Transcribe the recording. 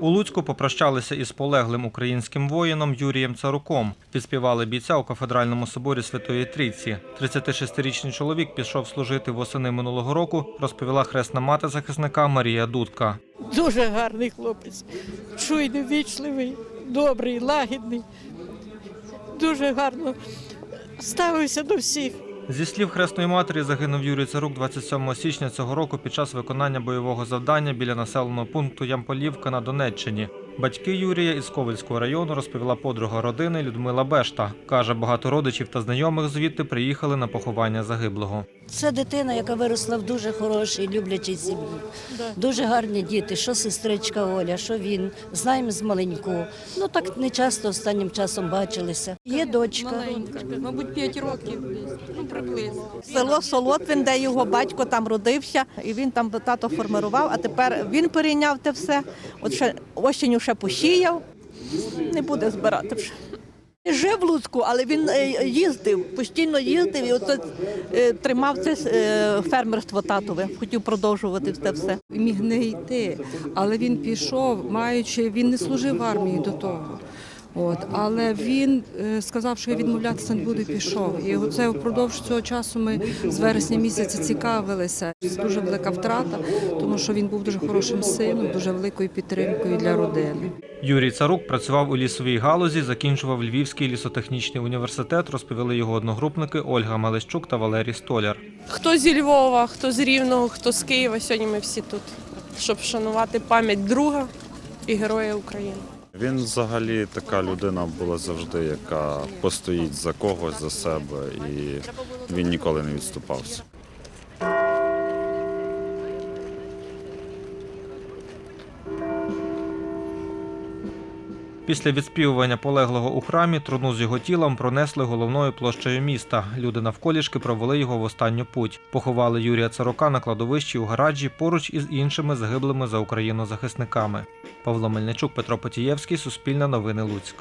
У Луцьку попрощалися із полеглим українським воїном Юрієм Царуком. Підспівали бійця у кафедральному соборі Святої Трійці. 36-річний чоловік пішов служити восени минулого року, розповіла хресна мати захисника Марія Дудка. Дуже гарний хлопець, чуйний, вічливий, добрий, лагідний. Дуже гарно ставився до всіх. Зі слів хресної матері загинув Юрій Царук 27 січня цього року під час виконання бойового завдання біля населеного пункту Ямполівка на Донеччині. Батьки Юрія із Ковальського району розповіла подруга родини Людмила Бешта. Каже, багато родичів та знайомих звідти приїхали на поховання загиблого. Це дитина, яка виросла в дуже хорошій, люблячій сім'ї. Дуже гарні діти, що сестричка Оля, що він. Знаємо з маленьку. Ну так не часто останнім часом бачилися. Є дочка. Маленька, мабуть, 5 років ну приблизно. Село Солотвин, де його батько там родився, і він там тато формирував, а тепер він перейняв те все. От ще осінню ще посіяв, не буде збирати вже. Жив в Луцьку, але він е, їздив, постійно їздив і оце, е, тримав це е, фермерство татове, хотів продовжувати це все. Міг не йти, але він пішов, маючи, він не служив в армії до того. От, але він е, сказав, що я відмовлятися не буду, і пішов. І оце впродовж цього часу ми з вересня місяця цікавилися. Це дуже велика втрата, тому що він був дуже хорошим сином, дуже великою підтримкою для родини. Юрій Царук працював у лісовій галузі, закінчував Львівський лісотехнічний університет, розповіли його одногрупники Ольга Малещук та Валерій Столяр. Хто зі Львова, хто з Рівного, хто з Києва. Сьогодні ми всі тут, щоб вшанувати пам'ять друга і героя України. Він взагалі така людина була завжди, яка постоїть за когось, за себе, і він ніколи не відступався. Після відспівування полеглого у храмі труну з його тілом пронесли головною площею міста. Люди навколішки провели його в останню путь. Поховали Юрія Царука на кладовищі у гаражі поруч із іншими загиблими за Україну захисниками. Павло Мельничук, Петро Потієвський, Суспільне новини Луцьк.